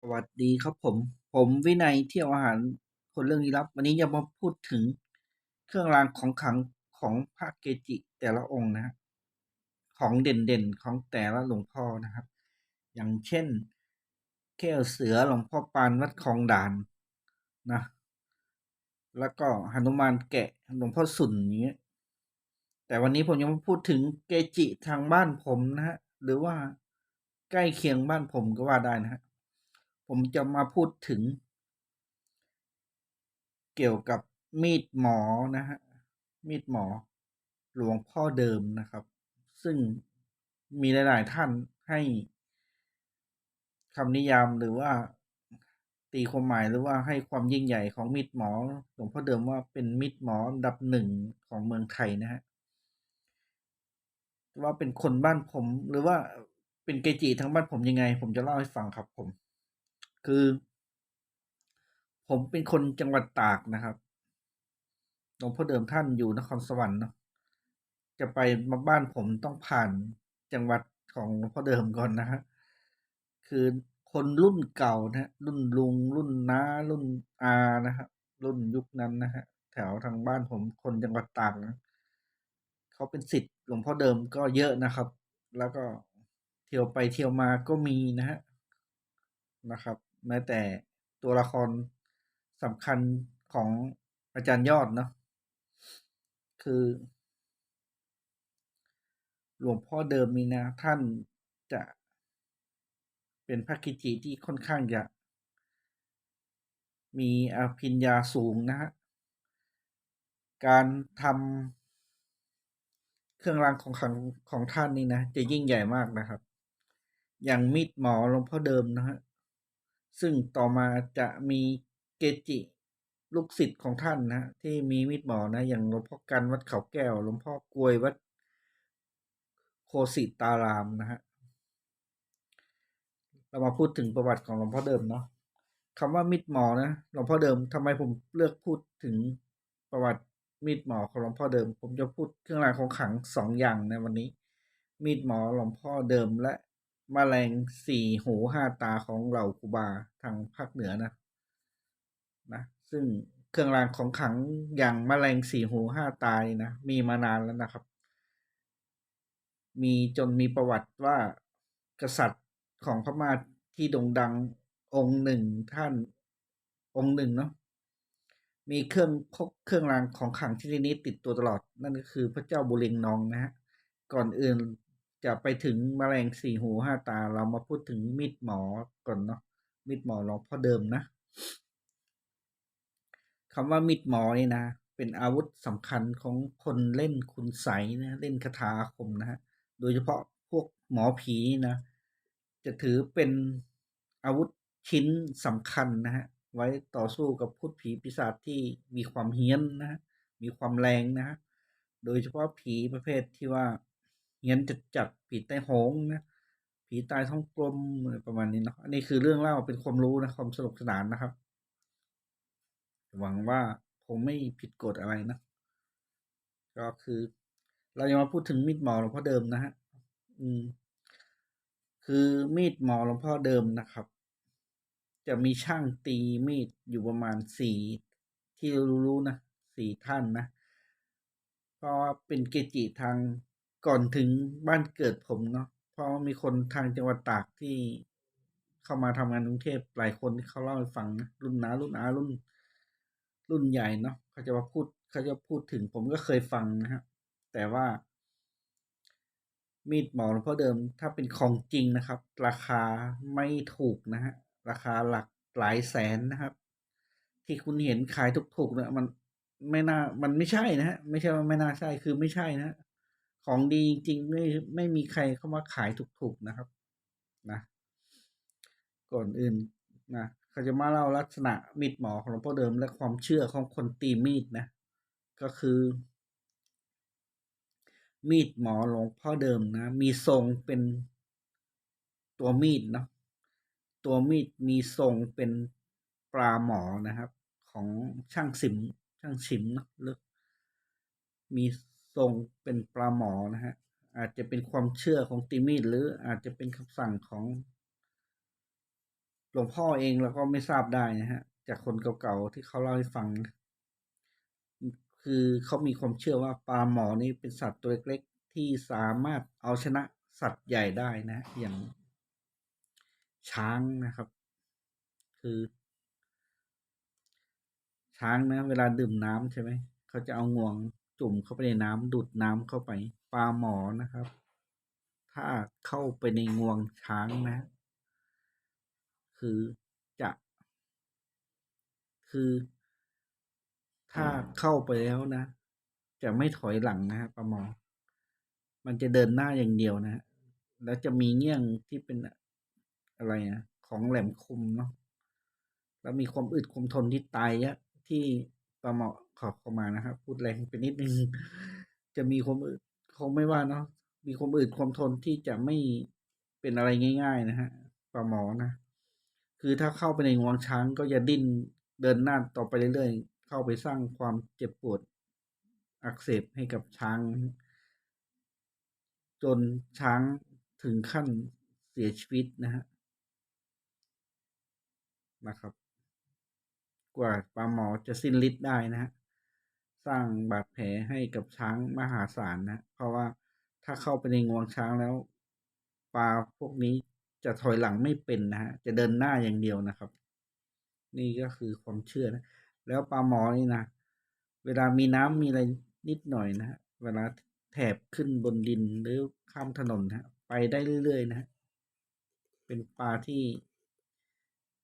สวัสดีครับผม ผมวินัยเที่ยวอาหารคนเรื่องลี้ลับ วันนี้จะมาพูดถึงเครื่องรางของขลังของพระเกจิแต่ละองค์นะของเด่นๆของแต่ละหลวงพ่อนะครับ อย่างเช่น แก้วเสือหลวงพ่อปานวัดคลองด่านนะแล้วก็หนุมานแกะหลวงพ่อสุนอย่างเงี้ยแต่วันนี้ผมยังมาพูดถึงเกจิทางบ้านผมนะฮะหรือว่าใกล้เคียงบ้านผมก็ว่าได้นะฮะ ผมจะมาพูดถึง เกี่ยวกับมีดหมอนะฮะ มีดหมอ หลวงพ่อเดิมนะครับ ซึ่งมีหลาย ๆ ท่านให้คำนิยามหรือว่าตีความหมายหรือว่าให้ความยิ่งใหญ่ของมีดหมอหลวงพ่อเดิมว่าเป็นมีดหมออันดับหนึ่งของเมืองไทยนะฮะว่าเป็นคนบ้านผมหรือว่าเป็นเกจิทางบ้านผมยังไง ผมจะเล่าให้ฟังครับผม คือ ผมเป็นคนจังหวัดตากนะครับหลวงพ่อเดิมท่านอยู่นครสวรรค์เนาะจะไปมาบ้านผมต้องผ่านจังหวัดของหลวงพ่อเดิมก่อนนะฮะคือคนรุ่นเก่านะรุ่นลุง รุ่นน้า รุ่นอานะครับรุ่นยุคนั้นนะฮะแถวทางบ้านผมคนจังหวัดตากนะเขาเป็นศิษย์หลวงพ่อเดิมก็เยอะนะครับ แล้วก็เที่ยวไปเที่ยวมาก็มีนะฮะนะครับ แม้แต่ตัวละครสำคัญของอาจารย์ยอดเนาะคือ หลวงพ่อเดิมนี่นะ ท่านจะเป็นพระเกจิที่ค่อนข้างจะมีอภิญญาสูงนะฮะ การทำเครื่องรางของขังของท่านนี่นะ จะยิ่งใหญ่มากนะครับ อย่างมีดหมอหลวงพ่อเดิมนะฮะ ซึ่งต่อมาจะมีเกจิลูกศิษย์ของท่านนะที่มีมีดหมอนะ อย่างหลวงพ่อกันวัดเขาแก้วหลวงพ่อกลวยวัดโคสิตารามนะฮะเรามาพูดถึงประวัติของหลวงพ่อเดิมเนาะคำว่ามีดหมอนะหลวงพ่อเดิมทำไมผมเลือกพูดถึงประวัติมีดหมอของหลวงพ่อเดิม ผมจะพูดเครื่องรางของขลังสองอย่างในวันนี้ มีดหมอหลวงพ่อเดิมและ มแมลงสี่หูห้าตาของเหล่าคูบาทางภาคเหนือนะนะซึ่งเครื่องรางของขังอย่างมแมลงสี่หูห้าตานี่นะมีมานานแล้วนะครับ มีจนมีประวัติว่ากษัตริย์ของพม่าที่โด่งดังองค์หนึ่งท่านองค์หนึ่งเนาะมีเครื่องพกเครื่องรางของขังชนิดนี้ติดตัวตลอด นั่นก็คือพระเจ้าบุเรงนองนะฮะก่อนอื่น จะไปถึงแมลงสี่หูห้าตา เรามาพูดถึงมีดหมอก่อนเนาะมีดหมอหลวงพ่อเดิมนะคำว่ามีดหมอนี่นะ เป็นอาวุธสำคัญของคนเล่นคุณใสนะเล่นคาถาคมนะฮะโดยเฉพาะพวกหมอผีนะ จะถือเป็นอาวุธชิ้นสำคัญนะฮะไว้ต่อสู้กับพูดผีปีศาจที่มีความเฮี้ยนนะมีความแรงนะฮะโดยเฉพาะผีประเภทที่ว่า เฮี้ยนจัดจัดผีใต้หงนะผีตายท้องกลมประมาณนี้เนาะอันนี้คือเรื่องเล่าเป็นความรู้นะความสนุกสนานนะครับ หวังว่าคงไม่ผิดกฎอะไรนะก็คือ เราจะมาพูดถึงมีดหมอหลวงพ่อเดิมนะฮะอืม คือมีดหมอหลวงพ่อเดิมนะครับ จะมีช่างตีมีดอยู่ประมาณสี่ที่รู้ๆนะสี่ท่านนะเพราะเป็นเกจิทาง ก่อนถึงบ้านเกิดผมเนาะเพราะมีคนทางจังหวัดตากที่เข้ามาทำงานกรุงเทพหลายคนที่เขาเล่าให้ฟังนะรุ่นน้ารุ่นอารุ่น รุ่นใหญ่เนาะเขาจะมาพูดเขาจะพูดถึงผมก็เคยฟังนะฮะ แต่ว่า มีดหมอหลวงพ่อเดิม ถ้าเป็นของจริงนะครับ ราคาไม่ถูกนะฮะราคาหลักหลายแสนนะครับ ที่คุณเห็นขายถูกๆเนี่ยมันไม่น่ามันไม่ใช่นะฮะ ไม่ใช่ว่าไม่น่าใช่คือไม่ใช่นะ ของดีจริงๆไม่ไม่มีใครเข้ามาขายถูกๆนะครับ นะก่อนอื่นนะเขาจะมาเล่าลักษณะมีดหมอของหลวงพ่อเดิมและความเชื่อของคนตีมีดนะ ก็คือ มีดหมอหลวงพ่อเดิมนะ มีทรงเป็นตัวมีดเนาะตัวมีดมีทรงเป็นปลาหมอนะครับ ของช่างสิมช่างฉิมเนาะหรือมี ทรงเป็นปลาหมอนะฮะ อาจจะเป็นความเชื่อของตีมีดหรืออาจจะเป็นคำสั่งของหลวงพ่อเองเราก็ไม่ทราบได้นะฮะ จากคนเก่าๆที่เขาเล่าให้ฟัง คือเขามีความเชื่อว่าปลาหมอนี่เป็นสัตว์ตัวเล็กๆที่สามารถเอาชนะสัตว์ใหญ่ได้นะ อย่างช้างนะครับ คือ ช้างนะ เวลาดื่มน้ำใช่ไหมเขาจะเอางวง จุ่มเข้าไปในน้ำดูดน้ำเข้าไป ปลาหมอนะครับ ถ้าเข้าไปในงวงช้างนะ คือจะ คือ ถ้าเข้าไปแล้วนะ จะไม่ถอยหลังนะครับปลาหมอ มันจะเดินหน้าอย่างเดียวนะ แล้วจะมีเงี้ยงที่เป็นอะไรนะของแหลมคมเนาะแล้วมีความอึดความทนที่ตายยอะที่ ปลาหมอขอเข้ามานะครับ พูดแรงไปนิดนึง จะมีความอึดคงไม่ว่าเนาะมีความอึดความทนที่จะไม่เป็นอะไรง่าย ๆ นะฮะปลาหมอนะคือถ้าเข้าไปในงวงช้างก็จะดิ้นเดินหน้าต่อไปเรื่อยๆเข้าไปสร้างความเจ็บปวดอักเสบให้กับช้าง จนช้างถึงขั้นเสียชีวิตนะฮะนะครับ กว่าปลาหมอจะสิ้นฤทธิ์ได้นะฮะสร้างบาดแผลให้กับช้างมหาศาลนะ เพราะว่าถ้าเข้าไปในงวงช้างแล้ว ปลาพวกนี้จะถอยหลังไม่เป็นนะฮะจะเดินหน้าอย่างเดียวนะครับ นี่ก็คือความเชื่อนะ แล้วปลาหมอนี่นะเวลามีน้ำมีอะไรนิดหน่อยนะฮะเวลาแถบขึ้นบนดินหรือข้ามถนนนะไปได้เรื่อยๆนะฮะเป็นปลาที่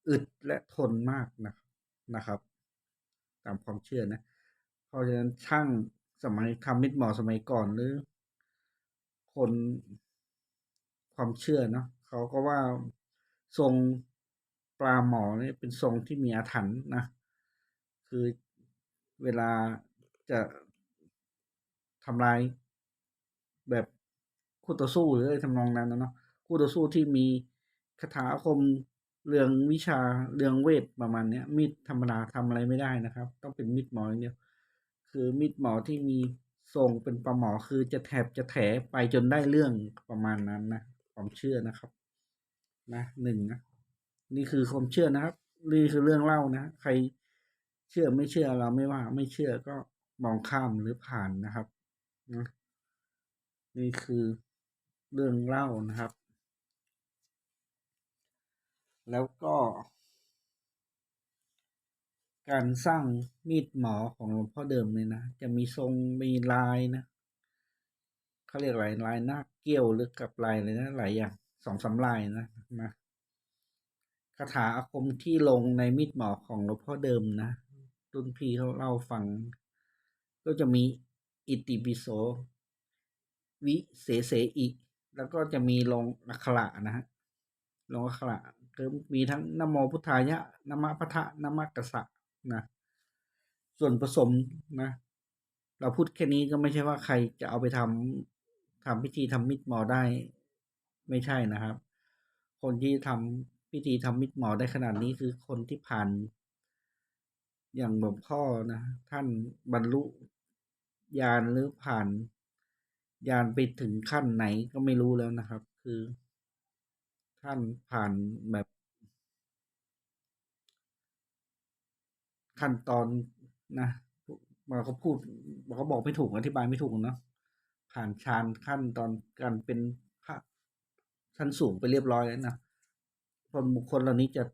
อึดและทนมากนะ นะครับ ตามความเชื่อนะ เพราะฉะนั้นช่างสมัยทำมิดหมอสมัยก่อนหรือ คนความเชื่อเนาะเขาก็ว่าทรงปลาหมอเนี่ยเป็นทรงที่มีอาถรรพ์นะ คือเวลาจะทำลายแบบคู่ต่อสู้หรืออะไรทำนองนั้นนะเนาะคู่ต่อสู้ที่มีคาถาอาคม เรื่องวิชาเรื่องเวทประมาณเนี้ยมีดธรรมดาทำอะไรไม่ได้นะครับ ต้องเป็นมีดหมออย่างเดียวคือมีดหมอที่มีทรงเป็นปลาหมอคือจะแถบจะแถไปจนได้เรื่องประมาณนั้นนะความเชื่อนะครับ นะหนึ่งนะนี่คือความเชื่อนะครับนี่คือเรื่องเล่านะใครเชื่อไม่เชื่อเราไม่ว่า ไม่เชื่อก็มองข้ามหรือผ่านนะครับนะนี่คือเรื่องเล่านะครับ แล้วก็ การสร้างมีดหมอของหลวงพ่อเดิมเนี่ยนะ จะมีทรงมีลายนะเขาเรียกอะไรลายหน้าเกี้ยวหรือกับลายเลยนะหลายอย่างสองสาลายนะนะคาถาอาคมที่ลงในมีดหมอของหลวงพ่อเดิมนะรุ่นพี่เขาเล่าฟัง ก็จะมีอิติปิโสวิเสเสอิ แล้วก็จะมีลงอักขระนะฮะลงอักขระ คือมีทั้งนโมพุทธายะนมะพะทะนมะกะสะนะ ส่วนผสมนะ เราพูดแค่นี้ก็ไม่ใช่ว่าใครจะเอาไปทำทำพิธีทำมิดหมอได้ ไม่ใช่นะครับ คนที่ทำพิธีทำมิดหมอได้ขนาดนี้คือคนที่ผ่าน อย่างหลวงพ่อนะ ท่านบรรลุญาณหรือผ่านญาณไปถึงขั้นไหนก็ไม่รู้แล้วนะครับ คือ ท่านผ่านแบบขั้นตอนนะมันก็พูดมันก็บอกไม่ถูกอธิบายไม่ถูกเนาะผ่านฌานขั้นตอนการเป็นพระชั้นสูงไปเรียบร้อยแล้วนะคนบุคคลเหล่านี้จะ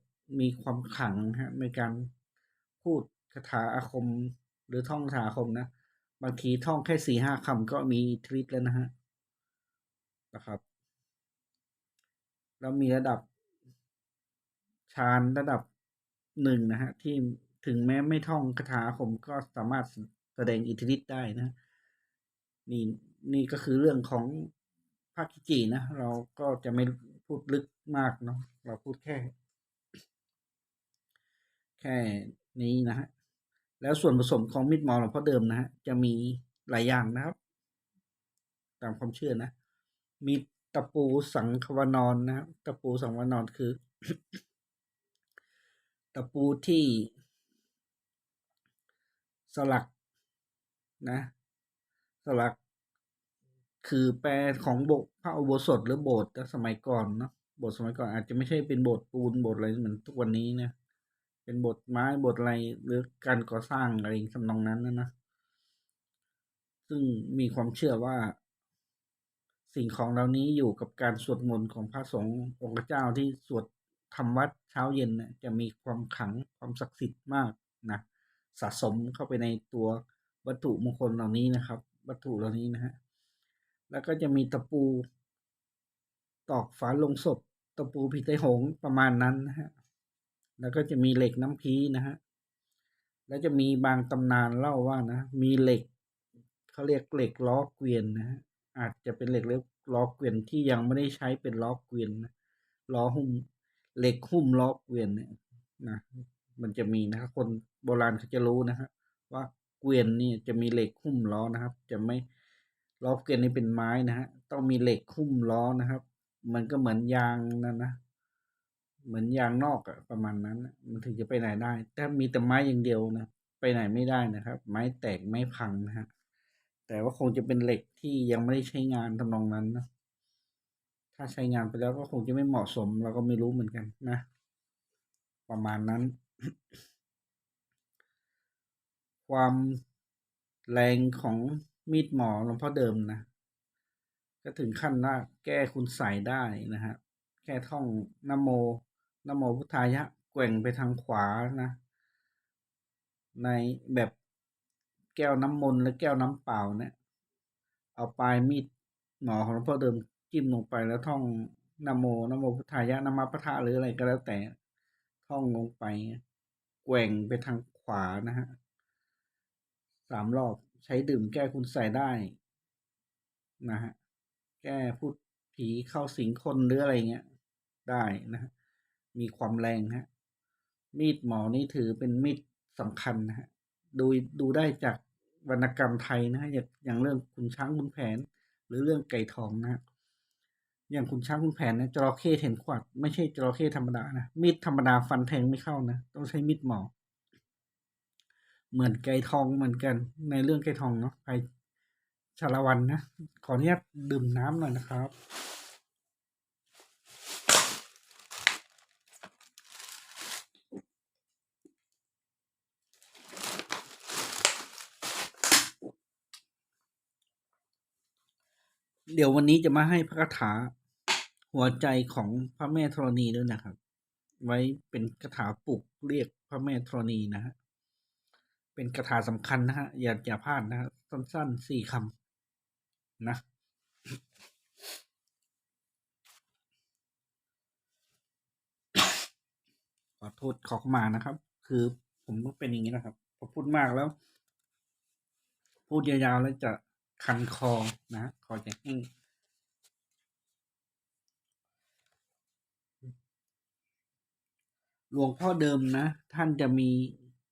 มีความขังฮะในการพูดคาถาอาคม หรือท่องคาถาอาคมนะบางทีท่องแค่สี่ห้าคำก็มีทริตแล้วนะฮะนะครับ แล้วมีระดับฌานระดับหนึ่งนะฮะ ที่ถึงแม้ไม่ท่องคาถาอาคมก็สามารถแสดงอิทธิฤทธิ์ได้นะ นี่นี่ก็คือเรื่องของภาคกิจินะ เราก็จะไม่พูดลึกมากเนาะเราพูดแค่ แค่นี้นะฮะแล้วส่วนผสมของมิดหมอหลวงพ่อเดิมนะฮะจะมีหลายอย่างนะครับ ตามความเชื่อนะ มี ตะปูสังควนอนนะครับตะปูสังควนอนคือ ตะปูที่ สลักนะ สลัก คือแปลของโบพระอุโบสถหรือโบสถ์สมัยก่อนเนาะโบสถ์สมัยก่อนอาจจะไม่ใช่เป็นโบสถ์ปูนโบสถ์อะไรเหมือนทุกวันนี้นะเป็นโบสถ์ไม้โบสถ์อะไรหรือการก่อสร้างอะไรทำนองนั้นนะนะซึ่งมีความเชื่อว่า สิ่งของเหล่านี้อยู่กับการสวดมนต์ของพระสงฆ์องค์เจ้าที่สวดทำวัดเช้าเย็นนะจะมีความขังความศักดิ์สิทธิ์มากนะสะสมเข้าไปในตัววัตถุมงคลเหล่านี้นะครับ วัตถุเหล่านี้นะฮะแล้วก็จะมีตะปู ตอกฝาลงศพ ตะปูผีไตหงประมาณนั้นนะฮะแล้วก็จะมีเหล็กน้ำพีนะฮะแล้วจะมีบางตำนานเล่าว่านะ มีเหล็กเขาเรียกเหล็กล้อเกวียนนะฮะ อาจจะเป็นเหล็กเล็กล้อเกวียนที่ยังไม่ได้ใช้เป็นล้อเกวียนนะล้อหุ้มเหล็กหุ้มล้อเกวียนเนี่ยนะมันจะมีนะครับคนโบราณเขาจะรู้นะฮะว่าเกวียนนี่จะมีเหล็กหุ้มล้อนะครับ จะไม่ล้อเกวียนนี่เป็นไม้นะฮะต้องมีเหล็กหุ้มล้อนะครับ มันก็เหมือนยางนั่นนะเหมือนยางนอกอะประมาณนั้นมันถึงจะไปไหนได้ ถ้ามีแต่ไม้อย่างเดียวนะไปไหนไม่ได้นะครับ ไม้แตกไม้พังนะฮะ แต่ว่าคงจะเป็นเหล็กที่ยังไม่ได้ใช้งานทำนองนั้นนะ ถ้าใช้งานไปแล้วก็คงจะไม่เหมาะสมเราก็ไม่รู้เหมือนกันนะ ประมาณนั้น ความแรงของมีดหมอหลวงพ่อเดิมนะ ก็ถึงขั้นว่าแก้คุณใส่ได้นะฮะ แค่ท่องนโมนโมพุทธายะแกว่งไปทางขวานะ ในแบบ ก้วน้ำมนต์และแก้วน้ำเปล่าเนี่ย เอาปลายมีดหมอของหลวงพ่อเดิมจิ้มลงไปแล้วท่องนโมนโมพุทธายะนามาปะทะหรืออะไรก็แล้วแต่ ท่องลงไปแกว่งไปทางขวานะฮะสามรอบใช้ดื่มแก้คุณใส่ได้นะฮะแก้พูดผีเข้าสิงคนหรืออะไรเงี้ยได้นะฮะมีความแรงฮะมีดหมอนี่ถือเป็นมีดสำคัญนะฮะดูดูได้จาก วรรณกรรมไทยนะฮะอย่างอย่างเรื่องคุณช้างคุณแผน หรือเรื่องไก่ทองนะฮะอย่างคุณช้างคุณแผนนะจระเข้เห็นขวัดไม่ใช่จระเข้ธรรมดานะมีดธรรมดาฟันแทงไม่เข้านะต้องใช้มีดหมอเหมือนไก่ทองเหมือนกัน ในเรื่องไก่ทองเนาะไปชาละวันนะขออนุญาตดื่มน้ำหน่อยนะครับ เดี๋ยววันนี้จะมาให้พระคาถาหัวใจของพระแม่ธรณีด้วยนะครับ ไว้เป็นคาถาปลุกเรียกพระแม่ธรณีนะฮะเป็นคาถาสำคัญนะฮะอย่าอย่าพลาดนะฮะสั้นๆสี่คำนะขอโทษขอเข้ามานะครับ คือผมก็เป็นอย่างนี้นะครับพอพูดมากแล้ว พูดยาวๆแล้วจะ คันคอนะคอจะแห้งหลวงพ่อเดิมนะ ท่านจะมี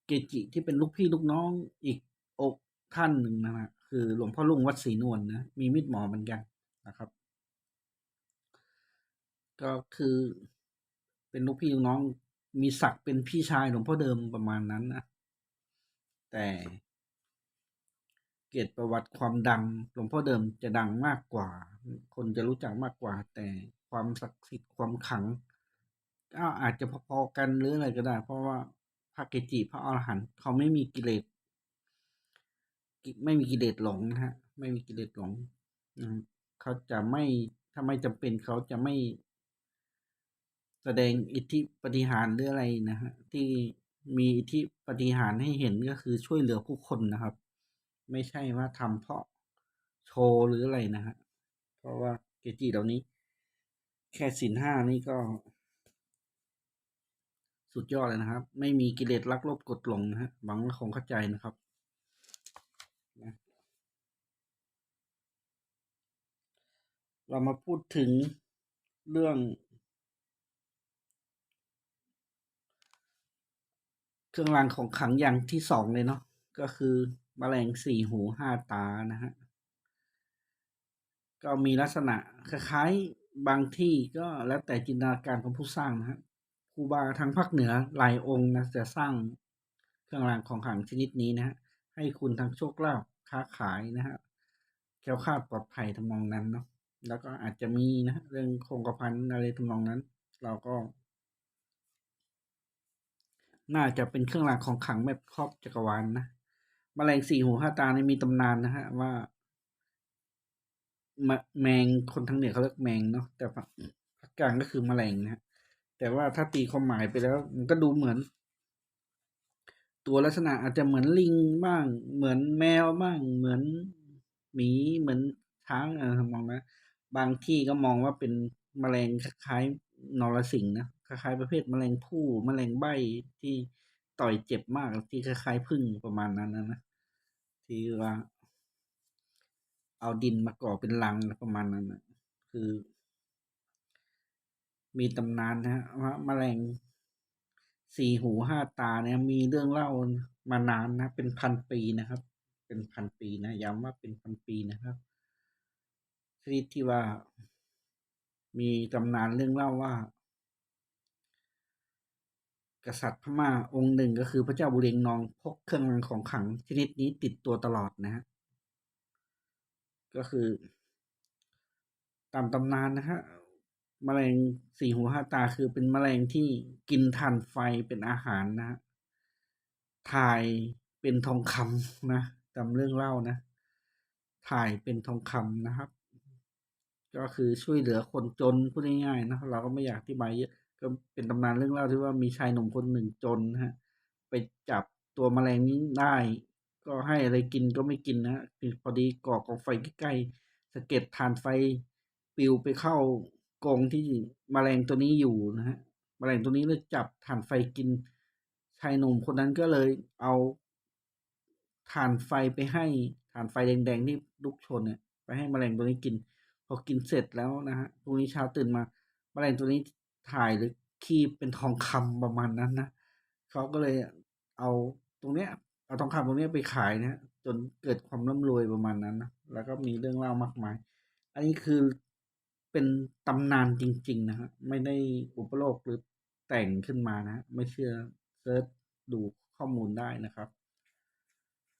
เกจิที่เป็นลูกพี่ลูกน้องอีกอกท่านหนึ่งนะฮะคือหลวงพ่อลุงวัดศรีนวลนะมีมิตรหมอเหมือนกันนะครับ ก็คือเป็นลูกพี่ลูกน้อง มีศักดิ์เป็นพี่ชายหลวงพ่อเดิมประมาณนั้นนะแต่ เกียรติประวัติความดัง หลวงพ่อเดิมจะดังมากกว่า คนจะรู้จักมากกว่า แต่ความศักดิ์สิทธิ์ความขลังก็อาจจะพอๆกันหรืออะไรก็ได้ เพราะว่าพระเกจิพระอรหันต์เขาไม่มีกิเลสไม่มีกิเลสหลงนะฮะ ไม่มีกิเลสหลงเขาจะไม่ถ้าไม่จำเป็นเขาจะไม่ แสดงอิทธิปฏิหารหรืออะไรนะฮะที่มีอิทธิปฏิหารให้เห็นก็คือช่วยเหลือผู้คนนะครับ ไม่ใช่ว่าทำเพราะโชว์หรืออะไรนะฮะเพราะว่าเกจิเหล่านี้ แค่สินห้านี่ก็ สุดยอดเลยนะครับ ไม่มีกิเลสรักลภกดหลงนะฮะหวังว่าคงเข้าใจนะครับนะเรามาพูดถึงเรื่องเครื่องรางของขังอย่างที่สองเลยเนาะก็คือ มแมลงสี่หูห้าตานะฮะ ก็มีลักษณะคล้ายๆบางที่ก็แล้วแต่จินตนาการของผู้สร้างนะฮะครูบาทางภาคเหนือหลายองค์นะจะสร้างเครื่องรางของขลังชนิดนี้นะฮะให้คุณทางโชคลาภค้าขายนะฮะแคล้วคลาดปลอดภัยทำนองนั้นเนาะแล้วก็อาจจะมีนะเรื่องคงกระพันอะไรทำนองนั้น เราก็ น่าจะเป็นเครื่องรางของขลังแบบครอบจักรวาลนะ มแมลงสี่หูห้าตาในมีตำนานนะฮะ ว่าแมงคนทางเหนือเขาเรียกแมงเนาะแต่ภาคกลางก็คือแมลงนะฮะแต่ว่าถ้าตีความหมายไปแล้ว มันก็ดูเหมือน ตัวลักษณะอาจจะเหมือนลิงบ้าง เหมือนแมวบ้าง เหมือนหมีเหมือนช้างอะไรทำนองนั้นบางที่ก็มองว่าเป็นแมลงคล้ายๆนรสิงห์นะคล้ายๆประเภทแมลงผู้แมลงใบที่ต่อยเจ็บมากที่คล้ายๆพึ่งประมาณนั้นนะนะ ที่ว่า เอาดินมาก่อเป็นรังประมาณนั้นนะคือ มีตำนานนะฮะว่าแมลงสี่หูห้าตาเนี่ย มีเรื่องเล่ามานานนะ เป็นพันปีนะครับ เป็นพันปีนะย้ำว่าเป็นพันปีนะครับชนิดที่ว่า มีตำนานเรื่องเล่าว่า กษัตริย์พม่าองค์หนึ่งก็คือพระเจ้าบุเรงนองพกเครื่องรางของขลังชนิดนี้ติดตัวตลอดนะฮะก็คือตามตำนานนะฮะมแมลงสี่หูห้าตาคือเป็นมแมลงที่กินทานไฟเป็นอาหารนะถ่ายเป็นทองคำนะตามเรื่องเล่านะ ถ่ายเป็นทองคำนะครับ ก็คือช่วยเหลือคนจนพูดง่ายๆนะเราก็ไม่อยากอธิบายเยอะ ก็เป็นตำนานเรื่องเล่าที่ว่ามีชายหนุ่มคนหนึ่งจนฮะ ไปจับตัวแมลงนี้ได้ ก็ให้อะไรกินก็ไม่กินนะพอดีก่อกองไฟใกล้ๆสะเก็ดทานไฟปิวไปเข้ากรงที่มแมลงตัวนี้อยู่นะฮะมแมลงตัวนี้เลยจับถ่านไฟกิน ชายหนุ่มคนนั้นก็เลยเอาถ่านไฟไปให้ถ่านไฟแดงๆที่ลุกชนเนี่ยไปให้มแมลงตัวนี้กิน พอกินเสร็จแล้วนะฮะพรุ่งนี้เช้าตื่นมาแมลงตัวนี้ ถ่ายหรือคีบเป็นทองคำประมาณนั้นนะเขาก็เลยเอาตรงเนี้ย เอาทองคำตรงเนี้ยไปขายนะจนเกิดความร่ำรวยประมาณนั้นนะแล้วก็มีเรื่องเล่ามากมาย อันนี้คือเป็นตำนานจริง ๆ นะฮะไม่ได้อุปโลกหรือแต่งขึ้นมานะ ไม่เชื่อเซิร์ชดูข้อมูลได้นะครับ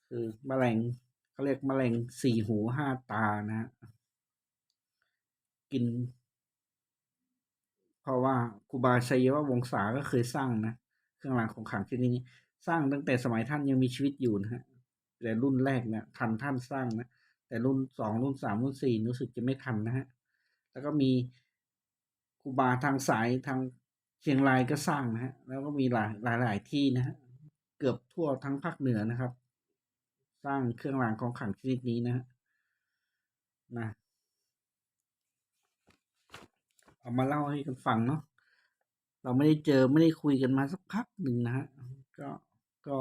คือมแมลงเขาเรียกมแมลงสี่หูห้าตานะ กิน ราะว่าครูบาชัยววงศาก็เคยสร้างนะเครื่องรางของขลังชนิดนี้ สร้างตั้งแต่สมัยท่านยังมีชีวิตอยู่นะฮะแต่รุ่นแรกเนี่ยทันท่านสร้างนะแต่รุ่นสองรุ่นสามรุ่นสี่รู้สึกจะไม่ทันนะฮะแล้วก็มีครูบาทางสายทางเชียงรายก็สร้างนะฮะแล้วก็มีหลายหลายหลายที่นะฮะเกือบทั่วทั้งภาคเหนือนะครับ สร้างเครื่องรางของขลังชนิดนี้นะฮะนะ เอามาเล่าให้กันฟังเนาะเราไม่ได้เจอไม่ได้คุยกันมาสักพักหนึ่งนะฮะก็ก็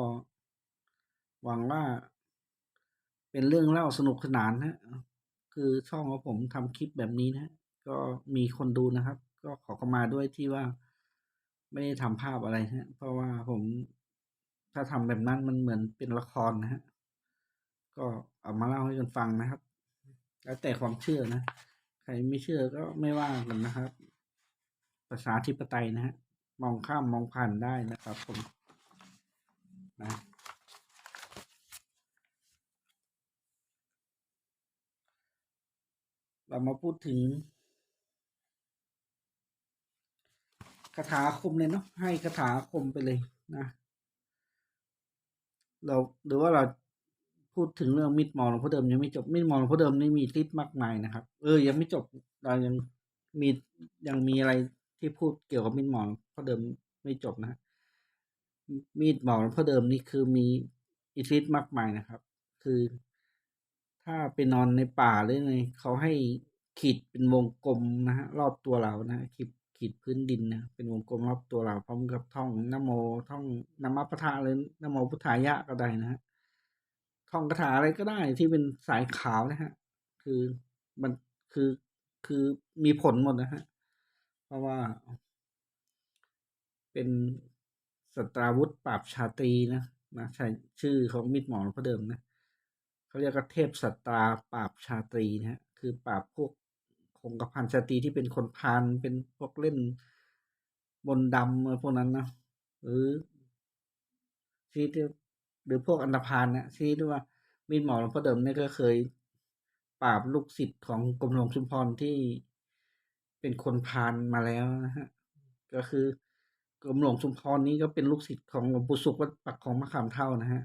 หวังว่า เป็นเรื่องเล่าสนุกสนานนะคือช่องของผมทำคลิปแบบนี้นะก็มีคนดูนะครับ ก็ขอเข้ามาด้วยที่ว่า ไม่ได้ทำภาพอะไรฮะเพราะว่าผมถ้าทำแบบนั้นมันเหมือนเป็นละครนะฮะก็เอามาเล่าให้กันฟังนะครับ แล้วแต่ความเชื่อนะ ใครไม่เชื่อก็ไม่ว่ากันนะครับ ภาษาธิปไตยนะฮะ มองข้ามมองผ่านได้นะครับ ผมนะเรามาพูดถึงคาถาคมเลยเนาะให้คาถาคมไปเลยนะ เราหรือว่าเรา พูดถึงเรื่องมิดมอลหลวงพ่อเดิมยังไม่จบมิดมอลหลวงพ่อเดิมนี่มีฤทธิ์มากมายนะครับ เออ ยังไม่จบเรายังมียังมีอะไรที่พูดเกี่ยวกับมิดมอลพ่อเดิมไม่จบนะ มีดหมอหลวงพ่อเดิมนี่คือมีอิทธิฤทธิ์มากมายนะครับ คือถ้าไปนอนในป่าหรือไงเขาให้ขีดเป็นวงกลมนะฮะรอบตัวเรานะขีดขีดพื้นดินนะเป็นวงกลมรอบตัวเราพร้อมกับท่องนโมท่องนามปะทะเลยนโมพุทธายะก็ได้นะฮะ ท่องคาถาอะไรก็ได้ที่เป็นสายขาวนะฮะ คือมันคือคือมีผลหมดนะฮะ เพราะว่าเป็นสตราวุธปราบชาตรีนะนะใช่ชื่อของมิตรหมอพระเดิมนะเขาเรียกว่าเทพสตราปราบชาตรีนะฮะคือปราบพวกคงกระพันชาตรีที่เป็นคนพานเป็นพวกเล่นบนดำพวกนั้นนะหรือที่ที่ หรือพวกอันธพาลนะที่ที่ว่ามีหมอหลวงพ่อเดิมเนี่ยก็เคยปราบลูกศิษย์ของกรมหลวงชุมพรที่เป็นคนพาลมาแล้วนะฮะก็คือกรมหลวงชุมพรนี้ก็เป็นลูกศิษย์ของหลวงปู่สุขวัดปักของมะขามเท่านะฮะ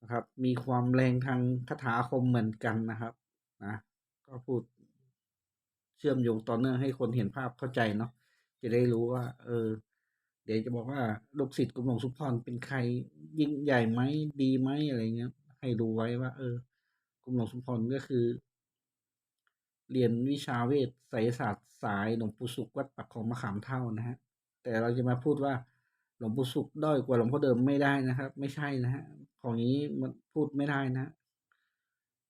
นะครับ มีความแรงทางคาถาคมเหมือนกันนะครับนะก็พูดเชื่อมโยงต่อเนื่องให้คนเห็นภาพเข้าใจเนาะจะได้รู้ว่า เออ เดี๋ยวจะบอกว่าลูกศิษย์กรมหลวงชุพรเป็นใครยิ่งใหญ่ไหมดีไหมอะไรเงี้ย ให้ดูไว้ว่า เออกรมหลวงชุพรก็คือ เรียนวิชาเวทไสยศาสตร์สายหลวงปู่สุขวัดปักของมะขามเท่านะฮะ แต่เราจะมาพูดว่าหลวงปู่สุขด้อยกว่าหลวงพ่อเดิมไม่ได้นะครับ ไม่ใช่นะฮะของนี้มันพูดไม่ได้นะ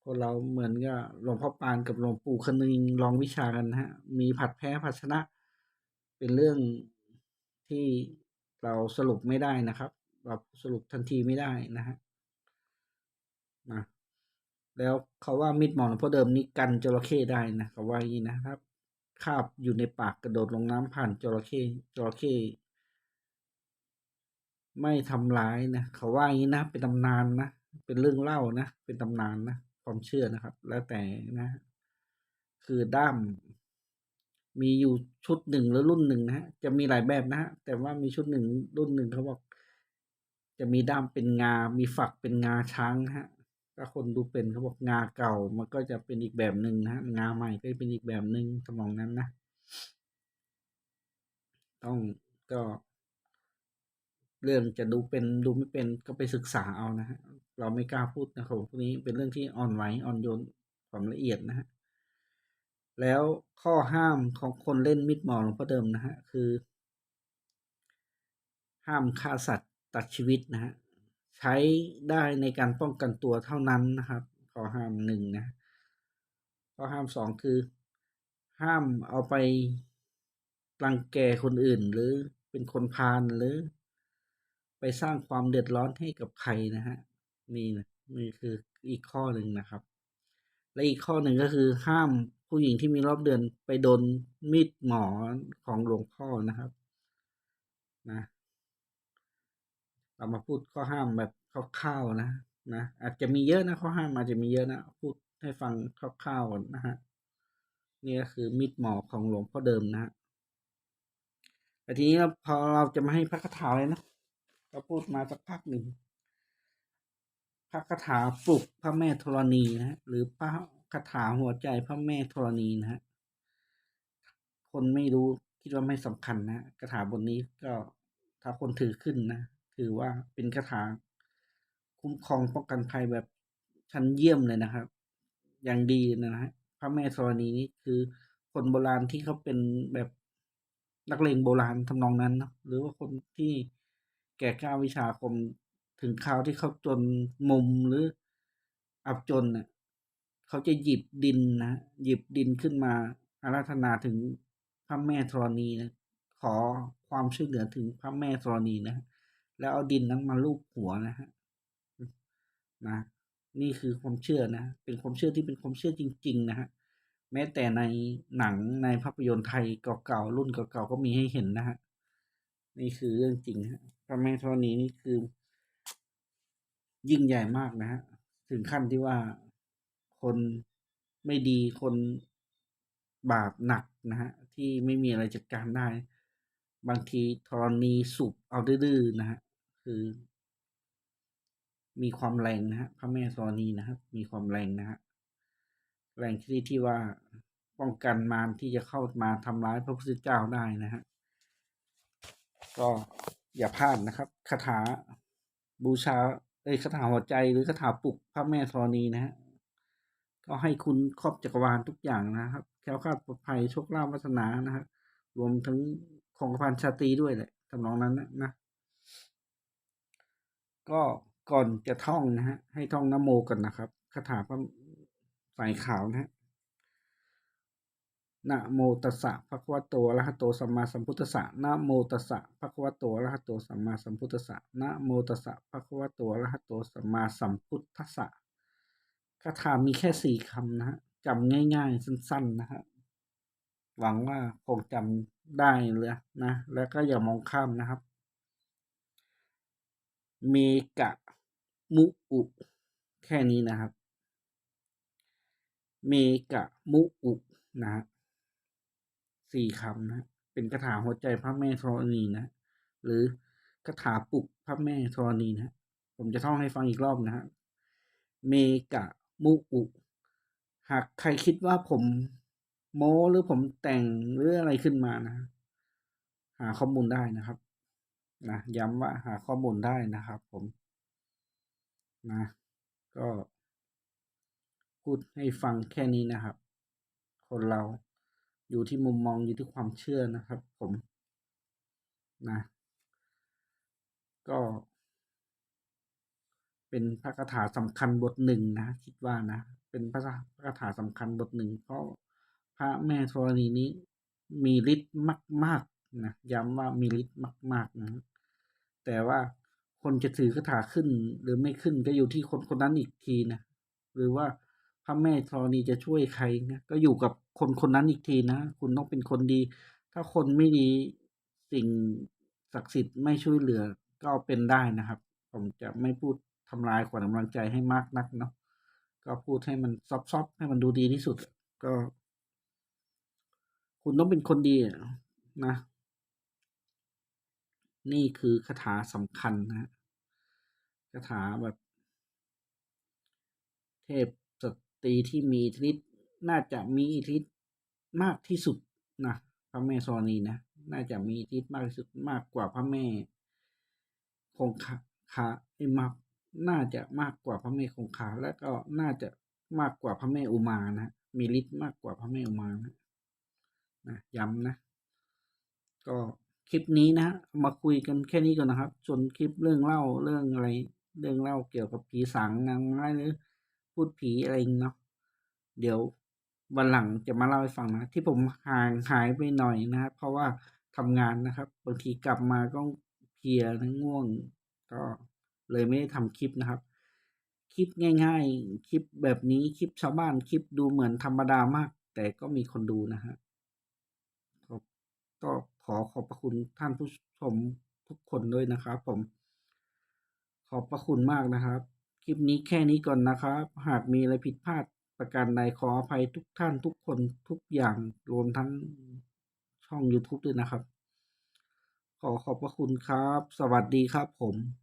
คนเราเหมือนกับหลวงพ่อปานกับหลวงปู่คนึงลองวิชากันนะฮะ มีผัดแพ้ผัดชนะ เป็นเรื่อง ที่เราสรุปไม่ได้นะครับ เราสรุปทันทีไม่ได้นะฮะมาแล้วเขาว่ามิดหมอนหลวงพ่อเดิมนี่กันจระเข้ได้นะเขาว่าอย่างนี้นะครับคาบอยู่ในปากกระโดดลงน้ำผ่านจระเข้จระเข้ไม่ทำร้ายนะเขาว่าอย่างนี้นะเป็นตำนานนะเป็นเรื่องเล่านะเป็นตำนานนะความเชื่อนะครับ แล้วแต่นะ คือด้าม มีอยู่ชุดหนึ่งหรือรุ่นหนึ่งนะฮะจะมีหลายแบบนะฮะแต่ว่ามีชุดหนึ่งรุ่นหนึ่งเขาบอก จะมีด้ามเป็นงา มีฝักเป็นงาช้างฮะถ้าคนดูเป็นเขาบอกงาเก่ามันก็จะเป็นอีกแบบหนึ่งนะฮะงาใหม่ก็เป็นอีกแบบหนึ่งทำนองนั้นนะต้องก็ เรื่องจะดูเป็นดูไม่เป็นก็ไปศึกษาเอานะฮะเราไม่กล้าพูดนะครับพวกนี้เป็นเรื่องที่อ่อนไหวอ่อนโยนความละเอียดนะฮะ แล้วข้อห้ามของคนเล่นมิดหมอหลวงพ่อเดิมนะฮะ คือ ห้ามฆ่าสัตว์ตัดชีวิตนะฮะ ใช้ได้ในการป้องกันตัวเท่านั้นนะครับ ข้อห้ามหนึ่งนะข้อห้ามสองคือ ห้ามเอาไปรังแกคนอื่น หรือเป็นคนพาลหรือ ไปสร้างความเดือดร้อนให้กับใครนะฮะนี่นะนี่คืออีกข้อหนึ่งนะครับ และอีกข้อหนึ่งก็คือห้าม ผู้หญิงที่มีรอบเดือนไปโดนมีดหมอของหลวงพ่อนะครับ นะเรามาพูดข้อห้ามแบบคร่าวๆนะนะอาจจะมีเยอะนะข้อห้ามอาจจะมีเยอะนะพูดให้ฟังคร่าวๆนะฮะนี่ก็คือมีดหมอของหลวงพ่อเดิมนะฮะแต่ทีนี้เราพอเราจะมาให้พระคาถาเลยนะเราพูดมาสักพักหนึ่งพระคาถาปลุกพระแม่ธรณีนะฮะหรือพระ คาถาหัวใจพระแม่ธรณีนะฮะคนไม่รู้คิดว่าไม่สำคัญนะคาถาบทนี้ก็ถ้าคนถือขึ้นนะถือว่าเป็นคาถาคุ้มครองป้องกันภัยแบบชั้นเยี่ยมเลยนะครับ อย่างดีนะฮะพระแม่ธรณีนี้คือคนโบราณที่เขาเป็นแบบนักเลงโบราณทำนองนั้นนะหรือว่าคนที่แก่กล้าวิชาคมถึงคราวที่เขาจนมุมหรืออับจนเน่ะ เขาจะหยิบดินนะหยิบดินขึ้นมาอาราธนาถึงพระแม่ธรณีนะขอความช่วยเหลือถึงพระแม่ธรณีนะแล้วเอาดินนั้นมาลูบหัวนะฮะนะนี่คือความเชื่อนะเป็นความเชื่อที่เป็นความเชื่อจริง ๆ นะฮะแม้แต่ในหนังในภาพยนตร์ไทยเก่าๆรุ่นเก่าๆก็มีให้เห็นนะฮะนี่คือเรื่องจริงฮะพระแม่ธรณีนี่คือ ยิ่งใหญ่มากนะฮะถึงขั้นที่ว่า คนไม่ดีคนบาปหนักนะฮะที่ไม่มีอะไรจัดการได้ บางทีธรณีสุบเอาดื้อนะฮะคือ มีความแรงนะฮะพระแม่ธรณีนะครับ มีความแรงนะฮะแรงที่ที่ว่าป้องกันมารที่จะเข้ามาทำร้ายพระพุทธเจ้าได้นะฮะก็อย่าพลาดนะครับคาถาบูชาเอ้ยคาถาหัวใจหรือคาถาปลุกพระแม่ธรณีนะฮะ ก็ให้คุณครอบจักรวาลทุกอย่างนะครับแค้วคาดปลอดภัยโชคลาภวัฒนานะครับรวมทั้งของพันชาตีด้วยแหละทำนองนั้นนะนะ ก็ก่อนจะท่องนะฮะ ให้ท่องนโมกันนะครับคาถาพระสายขาวนะฮะนะโมตัสสะภะคะวะโตอะระหะโตสัมมาสัมพุทธัสสะนะโมตัสสะภะคะวะโตอะระหะโตสัมมาสัมพุทธัสสะนะโมตัสสะภะคะวะโตอะระหะโตสัมมาสัมพุทธัสสะ คาถามีแค่สี่คำนะฮะจำง่าย ๆ สั้น ๆ นะฮะหวังว่าคงจำได้เลยนะ แล้วก็อย่ามองข้ามนะครับ เมกะมุอุ แค่นี้นะครับ เมกะมุอุนะฮะสี่คำนะ เป็นคาถาหัวใจพระแม่ธรณีนะ หรือคาถาปลุกพระแม่ธรณีนะ ผมจะท่องให้ฟังอีกรอบนะฮะ เมกะ มุอุ หากใครคิดว่าผมโม้หรือผมแต่งหรืออะไรขึ้นมานะ หาข้อมูลได้นะครับ นะย้ำว่าหาข้อมูลได้นะครับ ผมนะ ก็พูดให้ฟังแค่นี้นะครับ คนเราอยู่ที่มุมมองอยู่ที่ความเชื่อนะครับ ผมนะ ก็ เป็นพระคาถาสำคัญบทหนึ่งนะคิดว่านะเป็นพระคาถาสำคัญบทหนึ่งเพราะพระแม่ธรณีนี้มีฤทธิ์มากๆนะย้ำว่ามีฤทธิ์มาก ๆนะแต่ว่าคนจะถือคาถาขึ้นหรือไม่ขึ้นก็อยู่ที่คนคนนั้นอีกทีนะหรือว่าพระแม่ธรณีจะช่วยใครนะก็อยู่กับคนคนนั้นอีกทีนะคุณต้องเป็นคนดี ถ้าคนไม่ดีสิ่งศักดิ์สิทธิ์ไม่ช่วยเหลือก็เป็นได้นะครับ ผมจะไม่พูด ทำลายขวัญกำลังใจให้มากนักเนาะก็พูดให้มันซอฟๆให้มันดูดีที่สุด ก็ คุณต้องเป็นคนดีนะ นี่คือคาถาสำคัญนะคาถาแบบ เทพสตรีที่มีอิทธิฤทธิ์น่าจะมีอิทธิฤทธิ์มากที่สุดนะพระแม่ธรณีนะน่าจะมีอิทธิฤทธิ์มากที่สุดมากกว่าพระแม่คงคาคาไอ้มาก น่าจะมากกว่าพระแม่คงคาและก็น่าจะมากกว่าพระแม่อุมานะมีฤทธิ์มากกว่าพระแม่อุมานะนะย้ำนะ ก็คลิปนี้นะมาคุยกันแค่นี้ก่อนนะครับ ส่วนคลิปเรื่องเล่าเรื่องอะไร เรื่องเล่าเกี่ยวกับผีสางนางไม้หรือพูดผีอะไรเนาะเดี๋ยววันหลังจะมาเล่าให้ฟังนะที่ผมห่างหายไปหน่อยนะครับเพราะว่าทำงานนะครับ บางทีกลับมาก็เพลียนะง่วงก็ เลยไม่ได้ทำคลิปนะครับ คลิปง่าย ๆ คลิปแบบนี้คลิปชาวบ้านคลิปดูเหมือนธรรมดามาก แต่ก็มีคนดูนะฮะก็ขอขอบพระคุณท่านผู้ชมทุกคนด้วยนะครับ ผม ขอบพระคุณมากนะครับ คลิปนี้แค่นี้ก่อนนะครับ หากมีอะไรผิดพลาดประการใดขออภัยทุกท่านทุกคนทุกอย่างรวมทั้งช่อง YouTube ด้วยนะครับ ขอขอบพระคุณครับ สวัสดีครับผม